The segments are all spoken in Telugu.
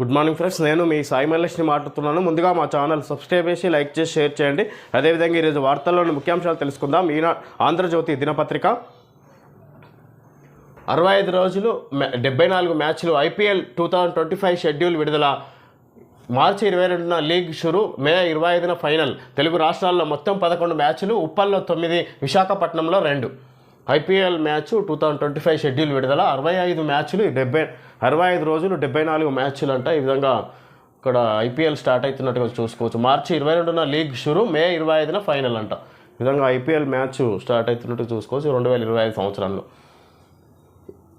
గుడ్ మార్నింగ్ ఫ్రెండ్స్ నేను మీ సాయి మల్లేష్ని మాట్లాడుతున్నాను. ముందుగా మా ఛానల్ సబ్స్క్రైబ్ చేసి లైక్ చేసి షేర్ చేయండి. అదేవిధంగా ఈరోజు వార్తల్లోని ముఖ్యాంశాలు తెలుసుకుందాం. ఈనా ఆంధ్రజ్యోతి దినపత్రిక. అరవై ఐదు రోజులు డెబ్బై నాలుగు మ్యాచ్లు IPL two thousand twenty five schedule విడుదల. మార్చి ఇరవై రెండున లీగ్ షురు మే ఇరవై ఐదున ఫైనల్. తెలుగు రాష్ట్రాల్లో మొత్తం పదకొండు మ్యాచ్లు ఉప్పల్లో తొమ్మిది విశాఖపట్నంలో రెండు. IPL match two thousand twenty five schedule విడుదల. అరవై ఐదు మ్యాచ్లు డెబ్బై అరవై ఐదు రోజులు డెబ్బై నాలుగు మ్యాచ్లు అంట ఈ విధంగా ఇక్కడ ఐపీఎల్ స్టార్ట్ అవుతున్నట్టుగా చూసుకోవచ్చు. మార్చి ఇరవై రెండున లీగ్ షురు మే ఇరవై ఐదున ఫైనల్ అంట ఈ విధంగా ఐపీఎల్ మ్యాచ్ స్టార్ట్ అవుతున్నట్టు చూసుకోవచ్చు రెండు వేల ఇరవై ఐదు సంవత్సరంలో.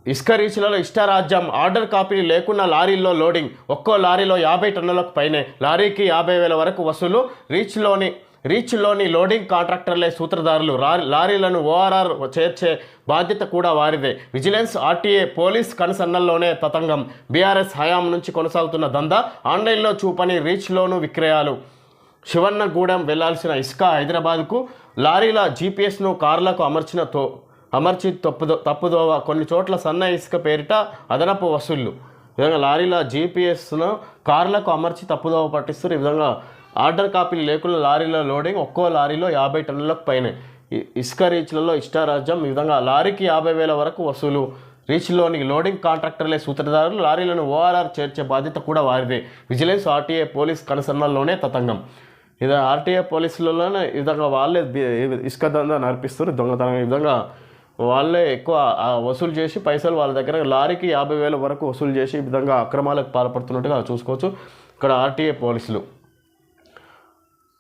ఇసుక రీచ్లలో ఇష్టారాజ్యం ఆర్డర్ కాపీలు లేకున్న లారీల్లో లోడింగ్. ఒక్కో లారీలో యాభై టన్నులకు పైనే లారీకి యాభై వేల వరకు వసూలు. రీచ్లోని రీచ్లోని లోడింగ్ కాంట్రాక్టర్లే సూత్రధారులు. లారీలను ఓఆర్ఆర్ చేర్చే బాధ్యత కూడా వారిదే. విజిలెన్స్ ఆర్టీఏ పోలీస్ కనుసన్నల్లోనే తతంగం. బీఆర్ఎస్ హయాం నుంచి కొనసాగుతున్న దందా ఆన్లైన్లో చూపని రీచ్లోనూ విక్రయాలు. శివన్నగూడెం వెళ్ళాల్సిన ఇసుక హైదరాబాద్కు లారీల జీపీఎస్ను కార్లకు అమర్చిన తో అమర్చి తప్పుదో తప్పుదోవ కొన్ని చోట్ల సన్న ఇసుక పేరిట అదనపు వసూళ్ళు. ఈ విధంగా లారీల జీపీఎస్ను కార్లకు అమర్చి తప్పుదోవ పట్టిస్తారు ఈ విధంగా ఆర్డర్ కాపీలు లేకుండా లారీల లోడింగ్ ఒక్కో లారీలో యాభై టన్నులకు పైనే. ఇసుక రీచ్లలో ఇష్టారాజ్యం ఈ విధంగా. లారీకి యాభై వేల వరకు వసూలు. రీచ్లోని లోడింగ్ కాంట్రాక్టర్లే సూత్రధారులు. లారీలను ఓఆర్ఆర్ చేర్చే బాధ్యత కూడా వారిదే. విజిలెన్స్ ఆర్టీఏ పోలీస్ కనుసన్నల్లోనే తతంగం. ఇది ఆర్టీఏ పోలీసులలోనే ఈ విధంగా వాళ్ళే ఇసుక దందా నడిపిస్తారు దొంగతనం ఈ విధంగా వాళ్ళే ఎక్కువ వసూలు చేసి పైసలు వాళ్ళ దగ్గర లారీకి యాభై వేల వరకు వసూలు చేసి ఈ విధంగా అక్రమాలకు పాల్పడుతున్నట్టుగా చూసుకోవచ్చు. ఇక్కడ ఆర్టీఏ పోలీసులు.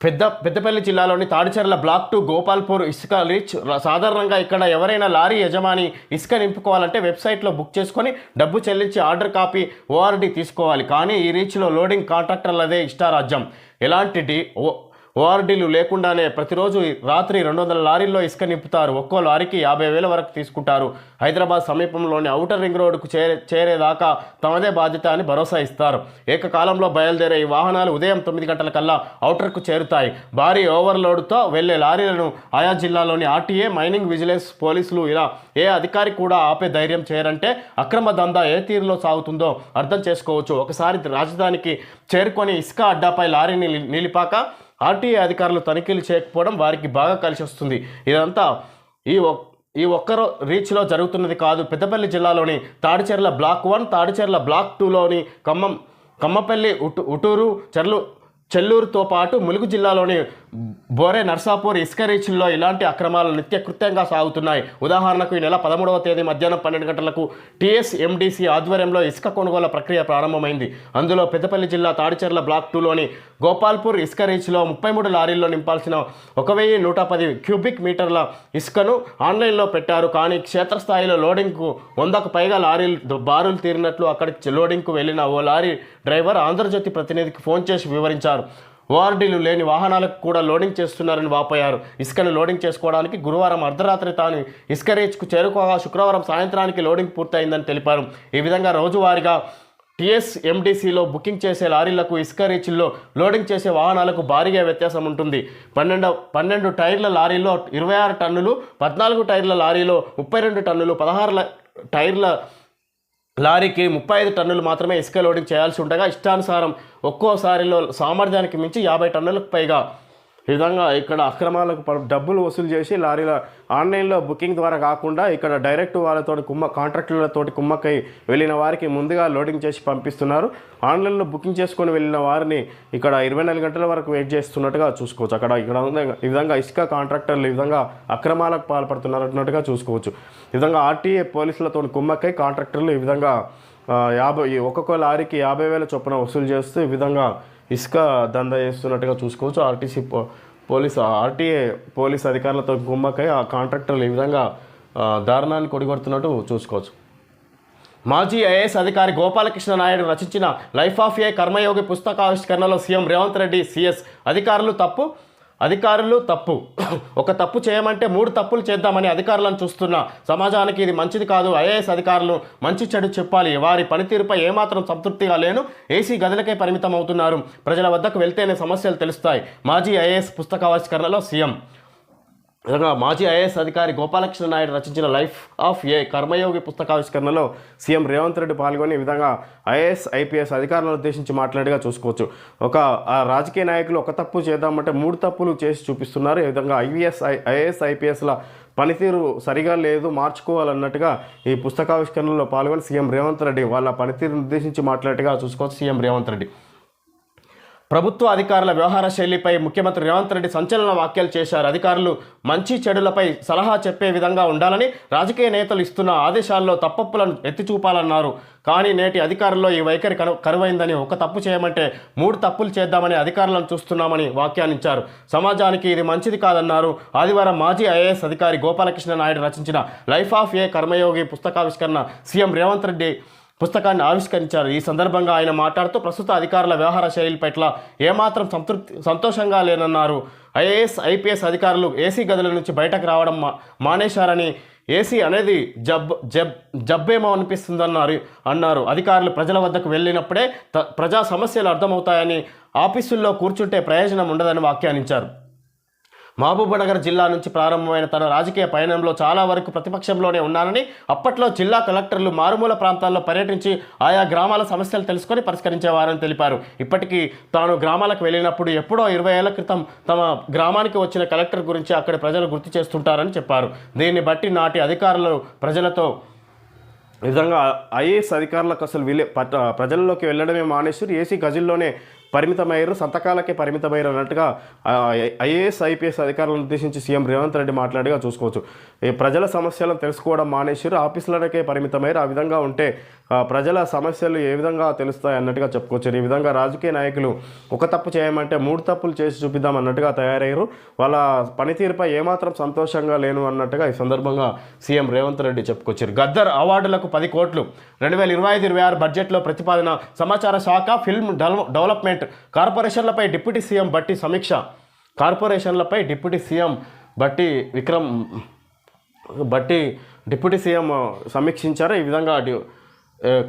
పెద్ద పెద్దపల్లి జిల్లాలోని తాడిచెర్ల బ్లాక్ టు గోపాల్పూర్ ఇసుక రీచ్ సాధారణంగా ఇక్కడ ఎవరైనా లారీ యజమాని ఇసుక నింపుకోవాలంటే వెబ్సైట్లో బుక్ చేసుకొని డబ్బు చెల్లించి ఆర్డర్ కాపీ ఓఆర్డీ తీసుకోవాలి. కానీ ఈ రీచ్లో లోడింగ్ కాంట్రాక్టర్లదే ఇష్టారాజ్యం. ఎలాంటి ఓ ఓఆర్డీలు లేకుండానే ప్రతిరోజు రాత్రి రెండు వందల లారీల్లో ఇసుక నింపుతారు. ఒక్కో లారీకి యాభై వేల వరకు తీసుకుంటారు. హైదరాబాద్ సమీపంలోని ఔటర్ రింగ్ రోడ్డుకు చేరే చేరేదాకా తమదే బాధ్యత అని భరోసా ఇస్తారు. ఏకకాలంలో బయలుదేరే ఈ వాహనాలు ఉదయం తొమ్మిది గంటల కల్లా ఔటర్కు చేరుతాయి. భారీ ఓవర్లోడ్తో వెళ్ళే లారీలను ఆయా జిల్లాలోని ఆర్టీఏ మైనింగ్ విజిలెన్స్ పోలీసులు ఇలా ఏ అధికారి కూడా ఆపే ధైర్యం చేయరంటే అక్రమ దందా ఏ తీరులో సాగుతుందో అర్థం చేసుకోవచ్చు. ఒకసారి రాజధానికి చేరుకొని ఇసుక అడ్డాపై లారీని నిలి- నిలిపాక ఆర్టీఏ అధికారులు తనిఖీలు చేయకపోవడం వారికి బాగా కలిసి వస్తుంది. ఇదంతా ఈ ఒక్ ఈ ఒక్కరో రీచ్లో జరుగుతున్నది కాదు. పెద్దపల్లి జిల్లాలోని Tadicherla block one Tadicherla block టూలోని Khammam Kammapalli ఉటు ఉటూరు చెర్లు చెల్లూరుతో పాటు ములుగు జిల్లాలోని బోరే నర్సాపూర్ ఇసుక రీచ్ల్లో ఇలాంటి అక్రమాలు నిత్యకృత్యంగా సాగుతున్నాయి. ఉదాహరణకు ఈ నెల పదమూడవ తేదీ మధ్యాహ్నం పన్నెండు గంటలకు టీఎస్ఎండిసి ఆధ్వర్యంలో ఇసుక కొనుగోలు ప్రక్రియ ప్రారంభమైంది. అందులో పెద్దపల్లి జిల్లా తాడిచెర్ల బ్లాక్ టూలోని గోపాల్పూర్ ఇసుక రీచ్లో ముప్పై మూడు లారీల్లో నింపాల్సిన ఒక వెయ్యి నూట పది క్యూబిక్ మీటర్ల ఇసుకను ఆన్లైన్లో పెట్టారు. కానీ క్షేత్రస్థాయిలో లోడింగ్కు వందకు పైగా లారీలు బారులు తీరినట్లు అక్కడికి లోడింగ్కు వెళ్ళిన ఓ లారీ డ్రైవర్ ఆంధ్రజ్యోతి ప్రతినిధికి ఫోన్ చేసి వివరించారు. ఓఆర్డీలు లేని వాహనాలకు కూడా లోడింగ్ చేస్తున్నారని వాపోయారు. ఇసుకను లోడింగ్ చేసుకోవడానికి గురువారం అర్ధరాత్రి తాను ఇసుక రేచ్కు చేరుకోగా శుక్రవారం సాయంత్రానికి లోడింగ్ పూర్తయిందని తెలిపారు. ఈ విధంగా రోజువారీగా టీఎస్ఎండిసిలో బుకింగ్ చేసే లారీలకు ఇసుక రీచ్ల్లో లోడింగ్ చేసే వాహనాలకు భారీగా వ్యత్యాసం ఉంటుంది. పన్నెండు పన్నెండు టైర్ల లారీలో ఇరవై ఆరు టన్నులు పద్నాలుగు టైర్ల లారీలో ముప్పై రెండు టన్నులు పదహారు టైర్ల లారీకి ముప్పై ఐదు టన్నులు మాత్రమే ఇసుక లోడింగ్ చేయాల్సి ఉండగా ఇష్టానుసారం ఒక్కోసారిలో సామర్థ్యానికి మించి యాభై టన్నులకు పైగా ఈ విధంగా ఇక్కడ అక్రమాలకు ప- డబ్బులు వసూలు చేసి లారీల ఆన్లైన్లో బుకింగ్ ద్వారా కాకుండా ఇక్కడ డైరెక్ట్ వాళ్ళతో కుమ్మ కాంట్రాక్టర్లతో కుమ్మకై వెళ్ళిన వారికి ముందుగా లోడింగ్ చేసి పంపిస్తున్నారు. ఆన్లైన్లో బుకింగ్ చేసుకొని వెళ్ళిన వారిని ఇక్కడ ఇరవై నాలుగు గంటల వరకు వెయిట్ చేస్తున్నట్టుగా చూసుకోవచ్చు. అక్కడ ఇక్కడ ఈ విధంగా ఇసుక కాంట్రాక్టర్లు ఈ విధంగా అక్రమాలకు పాల్పడుతున్నారు అన్నట్టుగా చూసుకోవచ్చు. ఈ విధంగా ఆర్టీఏ పోలీసులతో కుమ్మక్కై కాంట్రాక్టర్లు ఈ విధంగా యాభై ఒక్కొక్క లారీకి యాభై వేల చొప్పున వసూలు చేస్తూ ఈ విధంగా ఇసుక దందా చేస్తున్నట్టుగా చూసుకోవచ్చు. ఆర్టీసీ పో పోలీస్ ఆర్టీఏ పోలీస్ అధికారులతో గుమ్మకై ఆ కాంట్రాక్టర్లు ఈ విధంగా దారుణాన్ని కొడిగొడుతున్నట్టు చూసుకోవచ్చు. మాజీ ఐఏఎస్ అధికారి గోపాలకృష్ణ నాయుడు రచించిన లైఫ్ ఆఫ్ ఏ కర్మయోగి పుస్తకావిష్కరణలో సీఎం రేవంత్ రెడ్డి సిఎస్ అధికారులు తప్పు. అధికారులు తప్పు. ఒక తప్పు చేయమంటే మూడు తప్పులు చేద్దామని అధికారులను చూస్తున్న. సమాజానికి ఇది మంచిది కాదు. ఐఏఎస్ అధికారులు మంచి చెడు చెప్పాలి. వారి పనితీరుపై ఏమాత్రం సంతృప్తిగా లేను. ఏసీ గదులకే పరిమితం అవుతున్నారు ప్రజల వద్దకు వెళ్తేనే సమస్యలు తెలుస్తాయి. మాజీ ఐఏఎస్ పుస్తకావిష్కరణలో సీఎం విధంగా మాజీ ఐఏఎస్ అధికారి గోపాలకృష్ణ నాయుడు రచించిన లైఫ్ ఆఫ్ ఏ కర్మయోగి పుస్తకావిష్కరణలో సీఎం రేవంత్ రెడ్డి పాల్గొని ఈ విధంగా ఐఏఎస్ ఐపీఎస్ అధికారులను ఉద్దేశించి మాట్లాడిగా చూసుకోవచ్చు. ఒక ఆ రాజకీయ నాయకులు ఒక తప్పు చేద్దామంటే మూడు తప్పులు చేసి చూపిస్తున్నారు. ఈ విధంగా ఐవీఎస్ ఐఏఎస్ ఐపీఎస్ల పనితీరు సరిగా లేదు మార్చుకోవాలన్నట్టుగా ఈ పుస్తకావిష్కరణలో పాల్గొని సీఎం రేవంత్ రెడ్డి వాళ్ళ పనితీరును ఉద్దేశించి మాట్లాడిగా చూసుకోవచ్చు సీఎం రేవంత్ రెడ్డి. ప్రభుత్వ అధికారుల వ్యవహార శైలిపై ముఖ్యమంత్రి రేవంత్ రెడ్డి సంచలన వ్యాఖ్యలు చేశారు. అధికారులు మంచి చెడులపై సలహా చెప్పే విధంగా ఉండాలని రాజకీయ నేతలు ఇస్తున్న ఆదేశాల్లో తప్పప్పులను ఎత్తి చూపాలన్నారు కానీ నేటి అధికారుల్లో ఈ వైఖరి కను కరువైందని ఒక తప్పు చేయమంటే మూడు తప్పులు చేద్దామని అధికారులను చూస్తున్నామని వ్యాఖ్యానించారు. సమాజానికి ఇది మంచిది కాదన్నారు. ఆదివారం మాజీ ఐఏఎస్ అధికారి గోపాలకృష్ణ నాయుడు రచించిన లైఫ్ ఆఫ్ ఏ కర్మయోగి పుస్తకావిష్కరణ సీఎం రేవంత్ రెడ్డి పుస్తకాన్ని ఆవిష్కరించారు. ఈ సందర్భంగా ఆయన మాట్లాడుతూ ప్రస్తుత అధికారుల వ్యవహార శైలి పట్ల ఏమాత్రం సంతృప్తి సంతోషంగా లేనన్నారు. ఐఏఎస్ ఐపీఎస్ అధికారులు ఏసీ గదుల నుంచి బయటకు రావడం మా మానేశారని ఏసీ అనేది జబ్ జబ్ జబ్బేమో అనిపిస్తుందన్నారు అన్నారు. అధికారులు ప్రజల వద్దకు వెళ్ళినప్పుడే త- ప్రజా సమస్యలు అర్థమవుతాయని ఆఫీసుల్లో కూర్చుంటే ప్రయోజనం ఉండదని వ్యాఖ్యానించారు. మహబూబ్నగర్ జిల్లా నుంచి ప్రారంభమైన తన రాజకీయ పయనంలో చాలా వరకు ప్రతిపక్షంలోనే ఉన్నానని అప్పట్లో జిల్లా కలెక్టర్లు మారుమూల ప్రాంతాల్లో పర్యటించి ఆయా గ్రామాల సమస్యలు తెలుసుకొని పరిష్కరించేవారని తెలిపారు. ఇప్పటికీ తాను గ్రామాలకు వెళ్ళినప్పుడు ఎప్పుడో ఇరవై ఏళ్ళ క్రితం తమ గ్రామానికి వచ్చిన కలెక్టర్ గురించి అక్కడి ప్రజలు గుర్తు చేస్తుంటారని చెప్పారు. దీన్ని బట్టి నాటి అధికారులు ప్రజలతో విధంగా ఐఏఎస్ అధికారులకు అసలు విలే ప్రజల్లోకి వెళ్ళడమే మానేశ్వరు ఏసీ గజుల్లోనే పరిమితమయ్యారు. సంతకాలకే పరిమితమయ్యారు అన్నట్టుగా ఐఏఎస్ ఐపీఎస్ అధికారులను ఉద్దేశించి సీఎం రేవంత్ రెడ్డి మాట్లాడిగా చూసుకోవచ్చు. ఈ ప్రజల సమస్యలను తెలుసుకోవడం మానేశారు. ఆఫీసులకే పరిమితమయ్యారు. ఆ విధంగా ఉంటే ప్రజల సమస్యలు ఏ విధంగా తెలుస్తాయి అన్నట్టుగా చెప్పుకోవచ్చు. ఈ విధంగా రాజకీయ నాయకులు ఒక తప్పు చేయమంటే మూడు తప్పులు చేసి చూపిద్దాం అన్నట్టుగా తయారయ్యారు. వాళ్ళ పనితీరుపై ఏమాత్రం సంతోషంగా లేను అన్నట్టుగా ఈ సందర్భంగా సీఎం రేవంత్ రెడ్డి చెప్పుకొచ్చారు. గద్దర్ అవార్డులకు పది కోట్లు. రెండు వేల ఇరవై ఐదు ఇరవై ఆరు బడ్జెట్లో ప్రతిపాదన సమాచార శాఖ ఫిల్మ్ డెవల- డెవలప్మెంట్ కార్పొరేషన్లపై డిప్యూటీ సీఎం బట్టి సమీక్ష. కార్పొరేషన్లపై డిప్యూటీ సీఎం బట్టి విక్రమ్ బట్టి డిప్యూటీ సీఎం సమీక్షించారు. ఈ విధంగా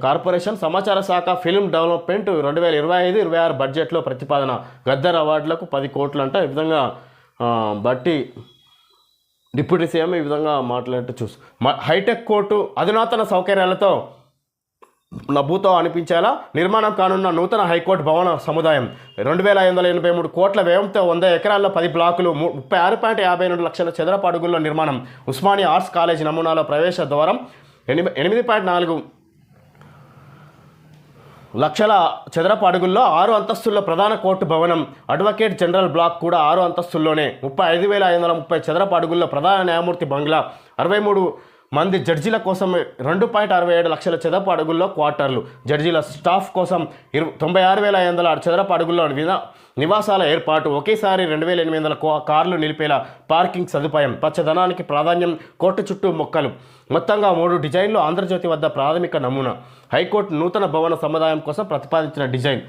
కార్పొరేషన్ సమాచార శాఖ ఫిల్మ్ డెవలప్మెంట్ రెండు వేల ఇరవై ఐదు ఇరవై ఆరు బడ్జెట్లో ప్రతిపాదన. గద్దర్ అవార్డులకు పది కోట్లు అంటే ఈ విధంగా బట్టి డిప్యూటీ సీఎం ఈ విధంగా మాట్లాడుతూ చూసు హైటెక్ కోర్టు అధునాతన సౌకర్యాలతో నభూతో అనిపించేలా నిర్మాణం కానున్న నూతన హైకోర్టు భవన సముదాయం. రెండు వేల ఐదు వందల ఎనభై మూడు కోట్ల వ్యయంతో వంద ఎకరాల్లో పది బ్లాకులు ముప్పై ఆరు పాయింట్ యాభై రెండు లక్షల చదరపు అడుగుల్లో నిర్మాణం. ఉస్మానియా ఆర్ట్స్ కాలేజ్ నమూనాలో ప్రవేశ ద్వారం ఎనిమిది ఎనిమిది పాయింట్ నాలుగు లక్షల చదరపు అడుగుల్లో ఆరు అంతస్తుల్లో ప్రధాన కోర్టు భవనం. అడ్వకేట్ జనరల్ బ్లాక్ కూడా ఆరు అంతస్తుల్లోనే. ముప్పై ఐదు వేల ఐదు వందల ముప్పై చదరపు అడుగుల్లో ప్రధాన న్యాయమూర్తి బంగ్లా. అరవై మూడు మంది జడ్జీల కోసం రెండు పాయింట్ అరవై ఏడు లక్షల చదరపు అడుగుల్లో క్వార్టర్లు. జడ్జీల స్టాఫ్ కోసం ఇరు తొంభై ఆరు వేల ఐదు వందల చదరపు అడుగుల్లో నివాసాల ఏర్పాటు. ఒకేసారి రెండు వేల ఎనిమిది వందల కో- కార్లు నిలిపేలా పార్కింగ్ సదుపాయం. పచ్చదనానికి ప్రాధాన్యం కోర్టు చుట్టూ మొక్కలు. మొత్తంగా మూడు డిజైన్లు ఆంధ్రజ్యోతి వద్ద ప్రాథమిక నమూనా. హైకోర్టు నూతన భవన సముదాయం కోసం ప్రతిపాదించిన డిజైన్.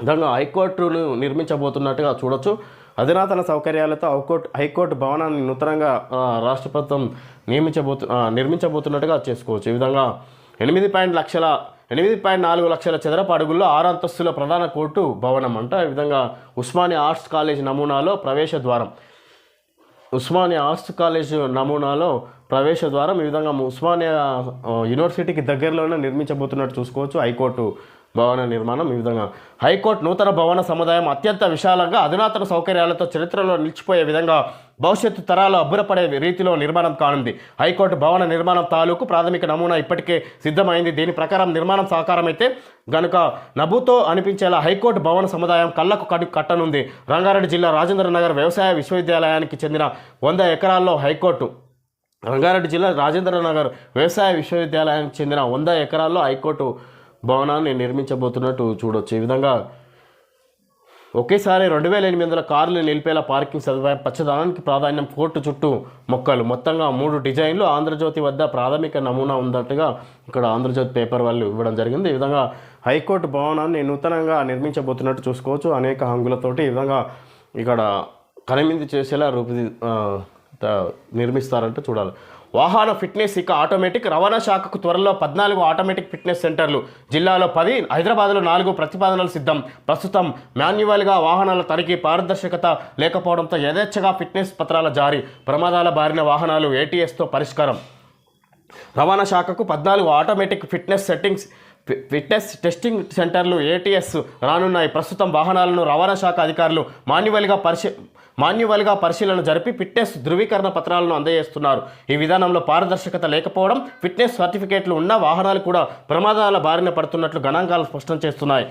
విధంగా హైకోర్టును నిర్మించబోతున్నట్టుగా చూడొచ్చు. అధునాతన సౌకర్యాలతో హైకోర్టు హైకోర్టు భవనాన్ని నూతనంగా రాష్ట్ర ప్రభుత్వం నియమించబోతు నిర్మించబోతున్నట్టుగా చేసుకోవచ్చు. ఈ విధంగా ఎనిమిది పాయింట్ లక్షల ఎనిమిది పాయింట్ నాలుగు లక్షల చదరపు అడుగుల్లో ఆరు అంతస్తుల ప్రధాన కోర్టు భవనం అంట. ఈ విధంగా ఉస్మానియా ఆర్ట్స్ కాలేజ్ నమూనాలో ప్రవేశ ద్వారం. ఉస్మానియా ఆర్ట్స్ కాలేజ్ నమూనాలో ప్రవేశ ద్వారం ఈ విధంగా ఉస్మానియా యూనివర్సిటీకి దగ్గరలోనే నిర్మించబోతున్నట్టు చూసుకోవచ్చు. హైకోర్టు భవన నిర్మాణం ఈ విధంగా. హైకోర్టు నూతన భవన సముదాయం అత్యంత విశాలంగా అధునాతన సౌకర్యాలతో చరిత్రలో నిలిచిపోయే విధంగా భవిష్యత్తు తరాలు అబ్బురపడే రీతిలో నిర్మాణం కానుంది. హైకోర్టు భవన నిర్మాణం తాలూకు ప్రాథమిక నమూనా ఇప్పటికే సిద్ధమైంది. దీని ప్రకారం నిర్మాణం సాకారమైతే గనుక నభుతో అనిపించేలా హైకోర్టు భవన సముదాయం కళ్ళకు కడు కట్టనుంది. రంగారెడ్డి జిల్లా రాజేంద్ర నగర్ వ్యవసాయ విశ్వవిద్యాలయానికి చెందిన వంద ఎకరాల్లో హైకోర్టు రంగారెడ్డి జిల్లా రాజేంద్ర నగర్ వ్యవసాయ విశ్వవిద్యాలయానికి చెందిన వంద ఎకరాల్లో హైకోర్టు భవనాన్ని నిర్మించబోతున్నట్టు చూడొచ్చు. ఈ విధంగా ఒకేసారి రెండు వేల ఎనిమిది వందల కార్లు నిలిపేలా పార్కింగ్ సదుపాయం పచ్చదనానికి ప్రాధాన్యం కోర్టు చుట్టూ మొక్కలు. మొత్తంగా మూడు డిజైన్లు ఆంధ్రజ్యోతి వద్ద ప్రాథమిక నమూనా ఉన్నట్టుగా ఇక్కడ ఆంధ్రజ్యోతి పేపర్ వాళ్ళు ఇవ్వడం జరిగింది. ఈ విధంగా హైకోర్టు భవనాన్ని నూతనంగా నిర్మించబోతున్నట్టు చూసుకోవచ్చు. అనేక హంగులతోటి ఈ విధంగా ఇక్కడ కనుమింది చేసేలా రూపుది నిర్మిస్తారంటే చూడాలి. వాహన ఫిట్నెస్ ఇక ఆటోమేటిక్ రవాణా శాఖకు త్వరలో పద్నాలుగు ఆటోమేటిక్ ఫిట్నెస్ సెంటర్లు జిల్లాలో పది హైదరాబాద్లో నాలుగు ప్రతిపాదనలు సిద్ధం. ప్రస్తుతం మాన్యువల్గా వాహనాల తనిఖీ పారదర్శకత లేకపోవడంతో యథేచ్ఛగా ఫిట్నెస్ పత్రాల జారీ. ప్రమాదాల బారిన వాహనాలు ఏటీఎస్తో పరిష్కారం. రవాణా శాఖకు పద్నాలుగు ఆటోమేటిక్ ఫిట్నెస్ సెట్టింగ్స్ ఫి- ఫిట్నెస్ టెస్టింగ్ సెంటర్లు ఏటీఎస్ రానున్నాయి. ప్రస్తుతం వాహనాలను రవాణా శాఖ అధికారులు మాన్యువల్గా పరిశీ మాన్యువల్గా పరిశీలన జరిపి ఫిట్నెస్ ధృవీకరణ పత్రాలను అందజేస్తున్నారు. ఈ విధానంలో పారదర్శకత లేకపోవడం ఫిట్నెస్ సర్టిఫికేట్లు ఉన్న వాహనాలు కూడా ప్రమాదాల బారిన పడుతున్నట్లు గణాంకాలు స్పష్టం చేస్తున్నాయి.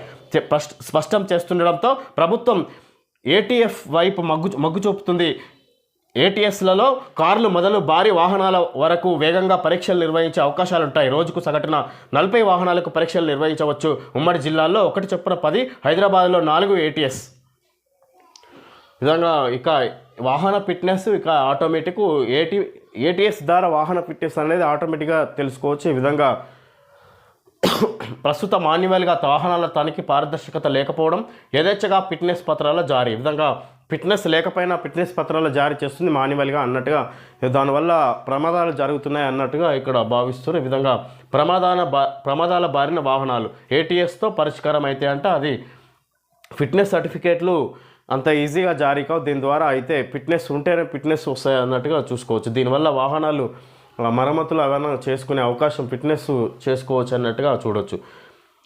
స్పష్టం చేస్తుండడంతో ప్రభుత్వం ఏటీఎఫ్ వైపు మగ్గు మగ్గు చూపుతుంది. ఏటీఎస్లలో కార్లు మొదలు భారీ వాహనాల వరకు వేగంగా పరీక్షలు నిర్వహించే అవకాశాలు ఉంటాయి. రోజుకు సగటున నలభై వాహనాలకు పరీక్షలు నిర్వహించవచ్చు. ఉమ్మడి జిల్లాల్లో ఒకటి చొప్పున పది హైదరాబాద్లో నాలుగు ఏటీఎస్. విధంగా ఇక వాహన ఫిట్నెస్ ఇక ఆటోమేటిక్ ఏటీ ఏటీఎస్ ద్వారా వాహన ఫిట్నెస్ అనేది ఆటోమేటిక్గా తెలుసుకోవచ్చు. ఈ విధంగా ప్రస్తుత మాన్యువల్గా వాహనాల తనిఖీ పారదర్శకత లేకపోవడం యథేచ్ఛగా ఫిట్నెస్ పత్రాల జారీ. ఈ విధంగా ఫిట్నెస్ లేకపోయినా ఫిట్నెస్ పత్రాలు జారీ చేస్తుంది మాన్యువల్గా అన్నట్టుగా దానివల్ల ప్రమాదాలు జరుగుతున్నాయి అన్నట్టుగా ఇక్కడ భావిస్తున్న విధంగా ప్రమాదాల బా ప్రమాదాల బారిన వాహనాలు ఏటీఎస్తో పరిష్కారం అయితే అంటే అది ఫిట్నెస్ సర్టిఫికేట్లు అంత ఈజీగా జారీ కావు. దీని ద్వారా అయితే ఫిట్నెస్ ఉంటేనే ఫిట్నెస్ వస్తాయి అన్నట్టుగా చూసుకోవచ్చు. దీనివల్ల వాహనాలు మరమ్మతులు ఏమైనా చేసుకునే అవకాశం ఫిట్నెస్ చేసుకోవచ్చు అన్నట్టుగా చూడొచ్చు.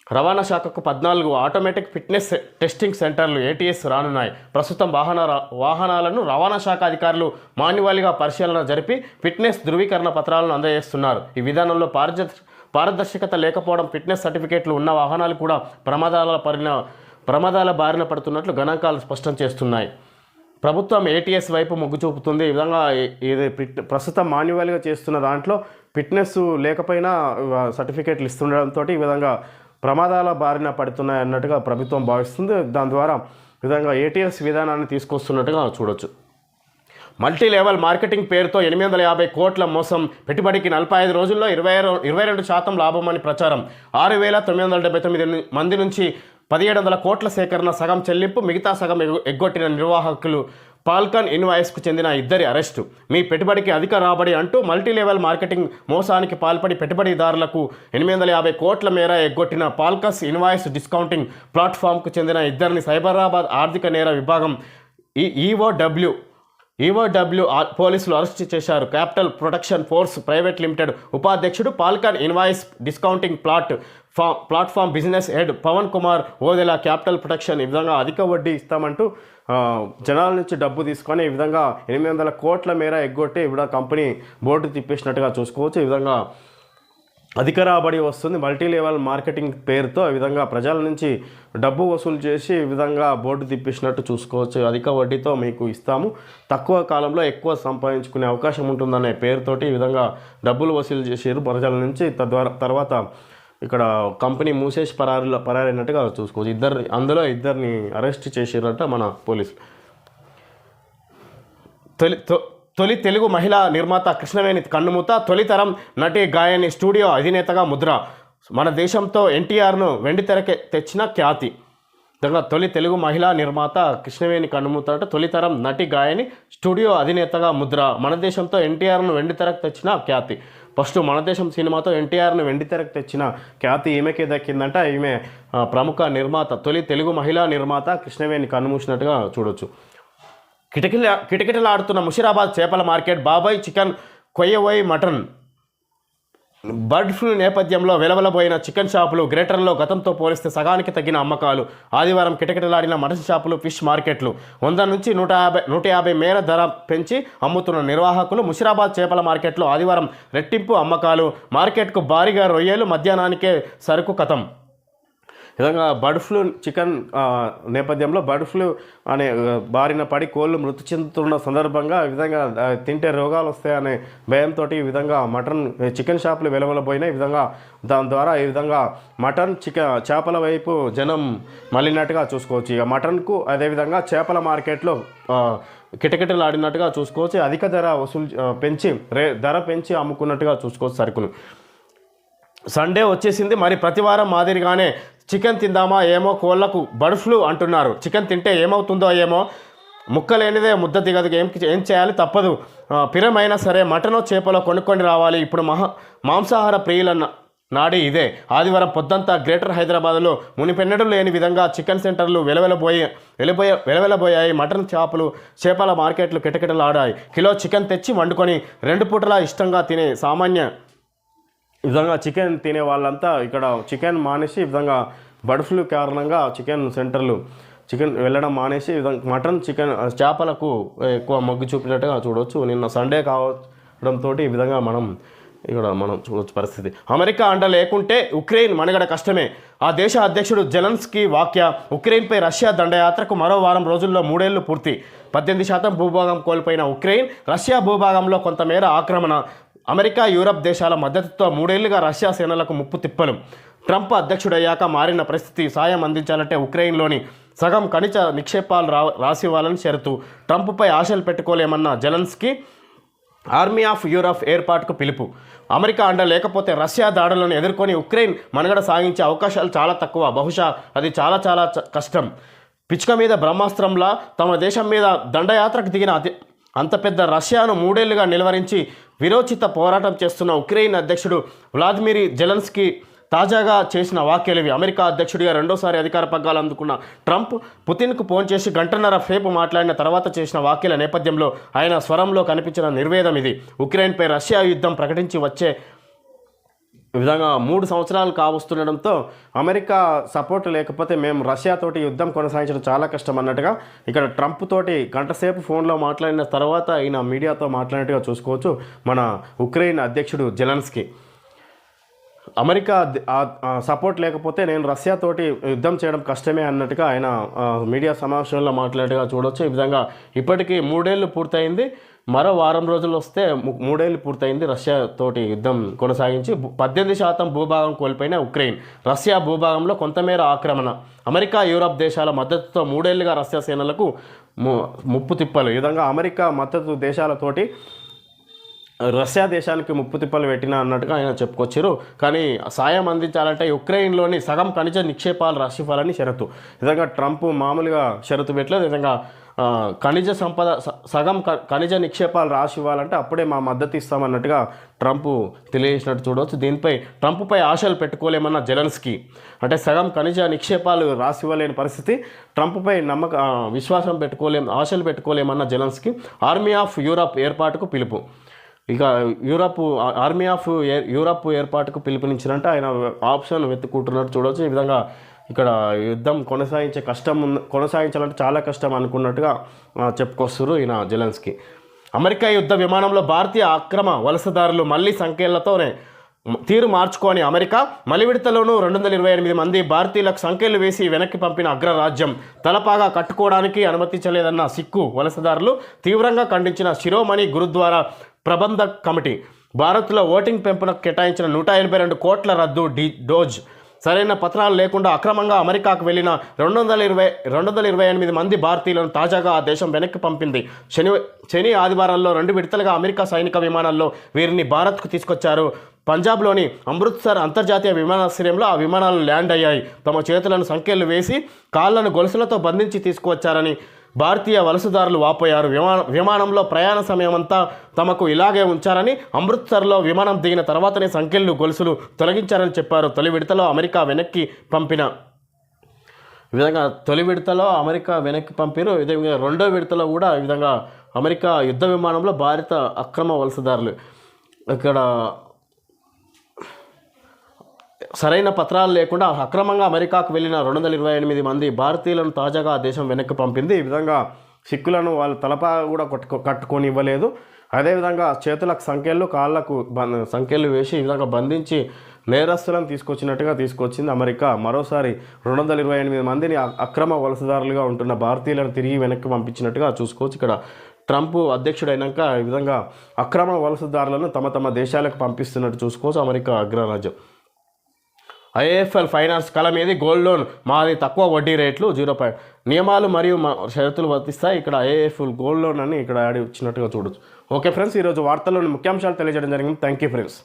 రవాణా శాఖకు పద్నాలుగు ఆటోమేటిక్ ఫిట్నెస్ టెస్టింగ్ సెంటర్లు ఏటీఎస్ రానున్నాయి. ప్రస్తుతం వాహన వాహనాలను రవాణా శాఖ అధికారులు మాన్యువల్గా పరిశీలన జరిపి ఫిట్నెస్ ధృవీకరణ పత్రాలను అందజేస్తున్నారు. ఈ విధానంలో పారద పారదర్శకత లేకపోవడం ఫిట్నెస్ సర్టిఫికేట్లు ఉన్న వాహనాలు కూడా ప్రమాదాల పరిణ ప్రమాదాల బారిన పడుతున్నట్లు గణాంకాలు స్పష్టం చేస్తున్నాయి. ప్రభుత్వం ఏటీఎస్ వైపు మొగ్గు చూపుతుంది. ఈ విధంగా ఇది ప్రస్తుతం మాన్యువల్గా చేస్తున్న దాంట్లో ఫిట్నెస్ లేకపోయినా సర్టిఫికేట్లు ఇస్తుండడంతో ఈ విధంగా ప్రమాదాల బారిన పడుతున్నాయి అన్నట్టుగా ప్రభుత్వం భావిస్తుంది. దాని ద్వారా ఈ విధంగా ఏటీఎస్ విధానాన్ని తీసుకొస్తున్నట్టుగా చూడొచ్చు. మల్టీ లెవెల్ మార్కెటింగ్ పేరుతో ఎనిమిది వందల యాభై కోట్ల మోసం పెట్టుబడికి నలభై ఐదు రోజుల్లో ఇరవై ఇరవై రెండు శాతం లాభం అని ప్రచారం. ఆరు వేల తొమ్మిది వందల డెబ్బై తొమ్మిది మంది నుంచి పదిహేడు వందల కోట్ల సేకరణ సగం చెల్లింపు మిగతా సగం ఎగ్గొట్టిన నిర్వాహకులు పాల్కన్ ఇన్వాయిస్కు చెందిన ఇద్దరి అరెస్టు. మీ పెట్టుబడికి అధిక రాబడి అంటూ మల్టీలెవెల్ మార్కెటింగ్ మోసానికి పాల్పడి పెట్టుబడిదారులకు ఎనిమిది వందల యాభై కోట్ల మేర ఎగ్గొట్టిన పాల్కస్ ఇన్వాయిస్ డిస్కౌంటింగ్ ప్లాట్ఫామ్కు చెందిన ఇద్దరిని సైబరాబాద్ ఆర్థిక నేర విభాగం ఈ ఈఓడబ్ల్యూ ఈఓడబ్ల్యూ పోలీసులు అరెస్ట్ చేశారు. Capital protection force private limited ఉపాధ్యక్షుడు పాల్కన్ ఇన్వాయిస్ డిస్కౌంటింగ్ ప్లాట్ ఫా platform business head Pavan Kumar Odela capital protection ఈ విధంగా అధిక వడ్డీ ఇస్తామంటూ జనాల నుంచి డబ్బు తీసుకొని ఈ విధంగా ఎనిమిది వందల కోట్ల మేర ఎగ్గొట్టి ఇప్పుడు కంపెనీ బోర్డు తిప్పేసినట్టుగా చూసుకోవచ్చు. ఈ విధంగా అధిక రాబడి వస్తుంది. మల్టీ లెవెల్ మార్కెటింగ్ పేరుతో ఈ విధంగా ప్రజల నుంచి డబ్బు వసూలు చేసి ఈ విధంగా బోర్డు తిప్పించినట్టు చూసుకోవచ్చు. అధిక వడ్డీతో మీకు ఇస్తాము. తక్కువ కాలంలో ఎక్కువ సంపాదించుకునే అవకాశం ఉంటుందనే పేరుతోటి ఈ విధంగా డబ్బులు వసూలు చేసారు ప్రజల నుంచి. తద్వారా తర్వాత ఇక్కడ కంపెనీ మూసేసి పరారులో పరారైనట్టుగా చూసుకోవచ్చు. ఇద్దరు అందులో ఇద్దరిని అరెస్ట్ చేసిరట మన పోలీసులు. తొలి తొలి తెలుగు మహిళా నిర్మాత కృష్ణవేణి కన్నుమూత తొలితరం నటి గాయని స్టూడియో అధినేతగా ముద్ర. మన దేశంతో ఎన్టీఆర్ను వెండితెరకే తెచ్చిన ఖ్యాతి. విధంగా తొలి తెలుగు మహిళా నిర్మాత కృష్ణవేణి కన్నుమూత అంటే తొలితరం నటి గాయని స్టూడియో అధినేతగా ముద్ర. మన దేశంతో ఎన్టీఆర్ను వెండితెరకు తెచ్చిన ఖ్యాతి. ఫస్ట్ మన దేశం సినిమాతో ఎన్టీఆర్ను వెండితెరకు తెచ్చిన ఖ్యాతి ఈమెకే దక్కిందంట. ఈమె ప్రముఖ నిర్మాత తొలి తెలుగు మహిళా నిర్మాత కృష్ణవేణి కన్నుమూసినట్టుగా చూడొచ్చు. కిటకిల కిటకిటలాడుతున్న ముషిరాబాద్ చేపల మార్కెట్ బాబాయ్ చికెన్ కొయ్యవోయ్ మటన్. బర్డ్ ఫ్లూ నేపథ్యంలో వెలవలబోయిన చికెన్ షాపులు గ్రేటర్లో గతంతో పోలిస్తే సగానికి తగ్గిన అమ్మకాలు. ఆదివారం కిటకిటలాడిన మటన్ షాపులు ఫిష్ మార్కెట్లు. వంద నుంచి నూట యాభై నూట యాభై మేర ధర పెంచి అమ్ముతున్న నిర్వాహకులు ముషిరాబాద్ చేపల మార్కెట్లో ఆదివారం రెట్టింపు అమ్మకాలు. మార్కెట్కు భారీగా రొయ్యలు మధ్యాహ్నానికే సరుకు కథం. విధంగా బర్డ్ ఫ్లూ చికెన్ నేపథ్యంలో బర్డ్ ఫ్లూ అనే బారిన పడి కోళ్ళు మృతి చెందుతున్న సందర్భంగా ఈ విధంగా తింటే రోగాలు వస్తాయనే భయంతో ఈ విధంగా మటన్ చికెన్ షాపులు వెలవలబోయినాయి. ఈ విధంగా దాని ద్వారా ఈ విధంగా మటన్ చికెన్ చేపల వైపు జనం మళ్ళినట్టుగా చూసుకోవచ్చు. ఇక మటన్కు అదేవిధంగా చేపల మార్కెట్లో కిటకిటలాడినట్టుగా చూసుకోవచ్చు. అధిక ధర వసూలు పెంచి రే ధర పెంచి అమ్ముకున్నట్టుగా చూసుకోవచ్చు సరుకును సండే వచ్చేసింది. మరి ప్రతివారం మాదిరిగానే చికెన్ తిందామా ఏమో కోళ్ళకు బర్డ్ ఫ్లూ అంటున్నారు. చికెన్ తింటే ఏమవుతుందో ఏమో ముక్క లేనిదే ముద్ద దిగదు ఏం ఏం చేయాలి తప్పదు. పిరమైనా సరే మటనో చేపలో కొనుక్కొని రావాలి. ఇప్పుడు మహా మాంసాహార ప్రియులన్న నాడి ఇదే. ఆదివారం పొద్దంతా గ్రేటర్ హైదరాబాద్లో మునిపెన్నడూ లేని విధంగా చికెన్ సెంటర్లు వెలవెలబోయి వెలబోయే వెలవెలబోయాయి. మటన్ చేపలు చేపల మార్కెట్లు కిటకిటలాడాయి. కిలో చికెన్ తెచ్చి వండుకొని రెండు పూటలా ఇష్టంగా తినే సామాన్య విధంగా చికెన్ తినే వాళ్ళంతా ఇక్కడ చికెన్ మానేసి ఈ విధంగా బర్డ్ ఫ్లూ కారణంగా చికెన్ సెంటర్లు చికెన్ వెళ్ళడం మానేసి విధంగా మటన్ చికెన్ చేపలకు ఎక్కువ మగ్గు చూపినట్టుగా చూడవచ్చు నిన్న సండే కావడంతో ఈ విధంగా మనం ఇక్కడ మనం చూడవచ్చు పరిస్థితి. అమెరికా అండ లేకుంటే ఉక్రెయిన్ మనుగడ కష్టమే. ఆ దేశ అధ్యక్షుడు జెలన్స్కీ వాక్య ఉక్రెయిన్పై రష్యా దండయాత్రకు మరో వారం రోజుల్లో మూడేళ్ళు పూర్తి. పద్దెనిమిది శాతం భూభాగం కోల్పోయిన ఉక్రెయిన్ రష్యా భూభాగంలో కొంతమేర ఆక్రమణ అమెరికా యూరప్ దేశాల మద్దతుతో మూడేళ్ళుగా రష్యా సేనలకు ముప్పు తిప్పలు. ట్రంప్ అధ్యక్షుడయ్యాక మారిన పరిస్థితి సాయం అందించాలంటే ఉక్రెయిన్లోని సగం ఖనిజ నిక్షేపాలు రా రాసివ్వాలని షరతు. ట్రంప్పై ఆశలు పెట్టుకోలేమన్న జెలెన్స్కీ ఆర్మీ ఆఫ్ యూరప్ ఏర్పాటుకు పిలుపు. అమెరికా అండ లేకపోతే రష్యా దాడులను ఎదుర్కొని ఉక్రెయిన్ మనుగడ సాగించే అవకాశాలు చాలా తక్కువ. బహుశా అది చాలా చాలా చ- కష్టం. పిచ్చుక మీద బ్రహ్మాస్త్రంలా తమ దేశం మీద దండయాత్రకు దిగిన అంత పెద్ద రష్యాను మూడేళ్ళుగా నిలువరించి విరోచిత పోరాటం చేస్తున్న ఉక్రెయిన్ అధ్యక్షుడు వ్లాదిమిర్ జెలెన్స్కీ తాజాగా చేసిన వ్యాఖ్యలు ఇవి. అమెరికా అధ్యక్షుడిగా రెండోసారి అధికార పగ్గాలు అందుకున్న ట్రంప్ పుతిన్కు ఫోన్ చేసి గంటన్నర ఫేపు మాట్లాడిన తర్వాత చేసిన వ్యాఖ్యల నేపథ్యంలో ఆయన స్వరంలో కనిపించిన నిర్వేదం ఇది. ఉక్రెయిన్పై రష్యా యుద్ధం ప్రకటించి వచ్చే విధంగా మూడు సంవత్సరాలు కావస్తుండడంతో అమెరికా సపోర్ట్ లేకపోతే మేము రష్యాతోటి యుద్ధం కొనసాగించడం చాలా కష్టం అన్నట్టుగా ఇక్కడ ట్రంప్ తోటి గంటసేపు ఫోన్లో మాట్లాడిన తర్వాత ఈయన మీడియాతో మాట్లాడినట్టుగా చూసుకోవచ్చు మన ఉక్రెయిన్ అధ్యక్షుడు జెలన్స్కి. అమెరికా సపోర్ట్ లేకపోతే నేను రష్యాతోటి యుద్ధం చేయడం కష్టమే అన్నట్టుగా ఆయన మీడియా సమావేశంలో మాట్లాడేట్టుగా చూడవచ్చు ఈ విధంగా ఇప్పటికీ మూడేళ్ళు పూర్తయింది. మరో వారం రోజులు వస్తే మూడేళ్ళు పూర్తయింది రష్యా తోటి యుద్ధం కొనసాగించి. పద్దెనిమిది శాతం భూభాగం కోల్పోయిన ఉక్రెయిన్. రష్యా భూభాగంలో కొంతమేర ఆక్రమణ. అమెరికా యూరప్ దేశాల మద్దతుతో మూడేళ్ళుగా రష్యా సేనలకు ము- ముప్పు తిప్పలు. ఈ విధంగా అమెరికా మద్దతు దేశాలతోటి రష్యా దేశానికి ముప్పు తిప్పలు పెట్టిన అన్నట్టుగా ఆయన చెప్పుకొచ్చారు. కానీ సాయం అందించాలంటే ఉక్రెయిన్లోని సగం ఖనిజ నిక్షేపాలు రాసివ్వాలని షరతు. విధంగా ట్రంప్ మామూలుగా షరతు పెట్టలేదు. విధంగా ఖనిజ సంపద స- సగం ఖనిజ నిక్షేపాలు రాసి ఇవ్వాలంటే అప్పుడే మా మద్దతు ఇస్తామన్నట్టుగా ట్రంప్ తెలియజేసినట్టు చూడవచ్చు. దీనిపై ట్రంప్పై ఆశలు పెట్టుకోలేమన్న జెలెన్స్కీ. అంటే సగం ఖనిజ నిక్షేపాలు రాసి ఇవ్వలేని పరిస్థితి. ట్రంప్పై నమ్మక విశ్వాసం పెట్టుకోలేం ఆశలు పెట్టుకోలేమన్న జెలెన్స్కీ ఆర్మీ ఆఫ్ యూరప్ ఏర్పాటుకు పిలుపు. ఇక యూరప్ ఆర్మీ ఆఫ్ యూరప్ ఏర్పాటుకు పిలుపునిచ్చినట్టు ఆయన ఆప్షన్ వెతుక్కుంటున్నట్టు చూడవచ్చు. ఈ విధంగా ఇక్కడ యుద్ధం కొనసాగించే కష్టం కొనసాగించాలంటే చాలా కష్టం అనుకున్నట్టుగా చెప్పుకొస్తారు ఈయన జెలెన్స్కి. అమెరికా యుద్ధ విమానంలో భారతీయ అక్రమ వలసదారులు మళ్ళీ సంఖ్యలతోనే తీరు మార్చుకొని అమెరికా మలివిడతలోనూ రెండు వందల ఇరవై ఎనిమిది మంది భారతీయులకు సంఖ్యలు వేసి వెనక్కి పంపిన అగ్రరాజ్యం తలపాగా కట్టుకోవడానికి అనుమతించలేదన్న సిక్కు వలసదారులు తీవ్రంగా ఖండించిన శిరోమణి గురుద్వారా ప్రబంధ కమిటీ. భారత్లో ఓటింగ్ పెంపునకు కేటాయించిన నూట ఎనభై రెండు కోట్ల రద్దు డి డోజ్ సరైన పత్రాలు లేకుండా అక్రమంగా అమెరికాకు వెళ్ళిన రెండు వందల ఇరవై రెండు వందల ఇరవై ఎనిమిది మంది భారతీయులను తాజాగా ఆ దేశం వెనక్కి పంపింది. శని శని ఆదివారాల్లో రెండు విడతలుగా అమెరికా సైనిక విమానాల్లో వీరిని భారత్కు తీసుకొచ్చారు. పంజాబ్లోని అమృత్సర్ అంతర్జాతీయ విమానాశ్రయంలో ఆ విమానాలు ల్యాండ్ అయ్యాయి. తమ చేతులను సంఖ్యలు వేసి కాళ్ళను గొలుసులతో బంధించి తీసుకువచ్చారని భారతీయ వలసదారులు వాపోయారు. విమాన విమానంలో ప్రయాణ సమయమంతా తమకు ఇలాగే ఉంచారని అమృత్సర్లో విమానం దిగిన తర్వాతనే సంఖ్యలు గొలుసులు తొలగించారని చెప్పారు. తొలి విడతలో అమెరికా వెనక్కి పంపిన ఈ విధంగా తొలి విడతలో అమెరికా వెనక్కి పంపారు. ఇదే విధంగా రెండో విడతలో కూడా ఈ విధంగా అమెరికా యుద్ధ విమానంలో భారత అక్రమ వలసదారులు ఇక్కడ సరైన పత్రాలు లేకుండా అక్రమంగా అమెరికాకు వెళ్ళిన రెండు వందల ఇరవై ఎనిమిది మంది భారతీయులను తాజాగా ఆ దేశం వెనక్కి పంపింది. ఈ విధంగా సిక్కులను వాళ్ళ తలపా కూడా కొట్టుకో కట్టుకొని ఇవ్వలేదు అదేవిధంగా చేతులకు సంఖ్యలు కాళ్ళకు బం- సంఖ్యలు వేసి ఈ విధంగా బంధించి నేరస్తులను తీసుకొచ్చినట్టుగా తీసుకొచ్చింది అమెరికా. మరోసారి రెండు వందల ఇరవై ఎనిమిది మందిని అక్రమ వలసదారులుగా ఉంటున్న భారతీయులను తిరిగి వెనక్కి పంపించినట్టుగా చూసుకోవచ్చు. ఇక్కడ ట్రంప్ అధ్యక్షుడైనాక ఈ విధంగా అక్రమ వలసదారులను తమ తమ దేశాలకు పంపిస్తున్నట్టు చూసుకోవచ్చు అమెరికా అగ్రరాజ్యం. ఐఎఫ్ఎల్ ఫైనాన్స్ కళ మీది గోల్డ్ లోన్. మాది తక్కువ వడ్డీ రేట్లు జీరో పాయింట్ నియమాలు మరియు షరతులు వర్తిస్తాయి. ఇక్కడ ఐఎఫ్ఎల్ గోల్డ్ లోన్ అని ఇక్కడ యాడ్ ఇచ్చినట్టుగా చూడొచ్చు. ఓకే ఫ్రెండ్స్ ఈరోజు వార్తల్లోని ముఖ్యాంశాలు తెలియజేయడం జరిగింది. Thank you friends.